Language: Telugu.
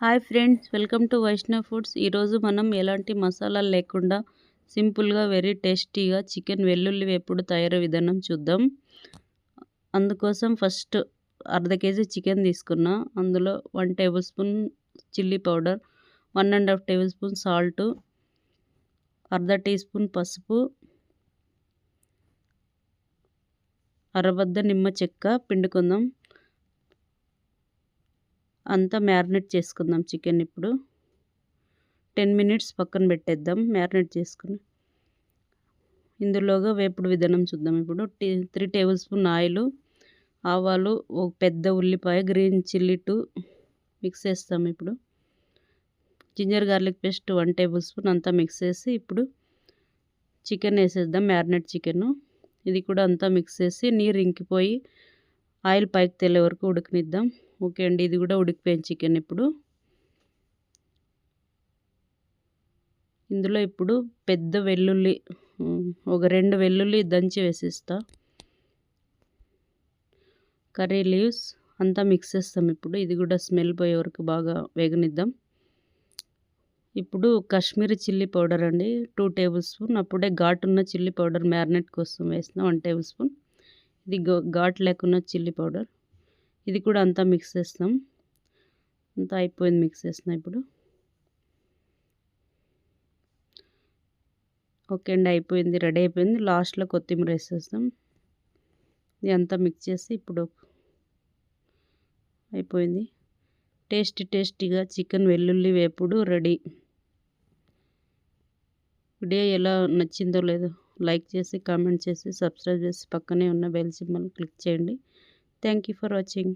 Hi friends welcome to Vaishnav foods. ఈరోజు మనం ఎలాంటి మసాలాలు లేకుండా సింపుల్గా వెరీ టేస్టీగా చికెన్ వెల్లుల్లి వేపుడు తయారు విధానం చూద్దాం. అందుకోసం ఫస్ట్ అర్ధ కేజీ చికెన్ తీసుకున్నా. అందులో one tablespoon chilli powder one and half tablespoon salt అర్ధ టీ స్పూన్ పసుపు అరబద్ద నిమ్మ చెక్క పిండుకుందాం. అంతా మ్యారినేట్ చేసుకుందాం చికెన్ ఇప్పుడు. టెన్ మినిట్స్ పక్కన పెట్టేద్దాం మ్యారినేట్ చేసుకుని. ఇందులోగా వేపుడు విధానం చూద్దాం ఇప్పుడు. టీ త్రీ టేబుల్ స్పూన్ ఆయిల్ ఆవాలు ఒక పెద్ద ఉల్లిపాయ గ్రీన్ చిల్లీ టూ మిక్స్ చేస్తాం ఇప్పుడు. Ginger garlic paste one tablespoon అంతా మిక్స్ చేసి ఇప్పుడు చికెన్ వేసేద్దాం మ్యారినేట్ చికెన్. ఇది కూడా అంతా మిక్స్ చేసి నీరు ఇంకిపోయి ఆయిల్ పైకి తెల్లే వరకు ఉడకనిద్దాం. ఓకే అండి ఇది కూడా ఉడికిపోయిన చికెన్ ఇప్పుడు. ఇందులో ఇప్పుడు పెద్ద వెల్లుల్లి ఒక రెండు వెల్లుల్లి దంచి వేసిస్తా. కర్రీ లీవ్స్ అంతా మిక్స్ చేస్తాం ఇప్పుడు ఇది కూడా స్మెల్ పోయే వరకు బాగా వేగనిద్దాం. ఇప్పుడు కాశ్మీరీ చిల్లీ పౌడర్ అండి టూ టేబుల్ స్పూన్ అప్పుడే ఘాటున్న చిల్లీ పౌడర్ మ్యారినేట్ కోసం వేసిన వన్ టేబుల్ స్పూన్ ఇది ఘాట్ లేకున్న చిల్లీ పౌడర్. ఇది కూడా అంతా మిక్స్ చేస్తాం. అంతా అయిపోయింది మిక్స్ చేసిన ఇప్పుడు. ఓకే అండి అయిపోయింది రెడీ అయిపోయింది. లాస్ట్లో కొత్తిమీర వేసేస్తాం. ఇది అంతా మిక్స్ చేసి ఇప్పుడు అయిపోయింది. టేస్టీ టేస్టీగా చికెన్ వెల్లుల్లి వేపుడు రెడీ. వీడియో ఎలా నచ్చిందో లేదో లైక్ చేసి కామెంట్ చేసి సబ్స్క్రైబ్ చేసి పక్కనే ఉన్న బెల్ సింబల్ క్లిక్ చేయండి. Thank you for watching.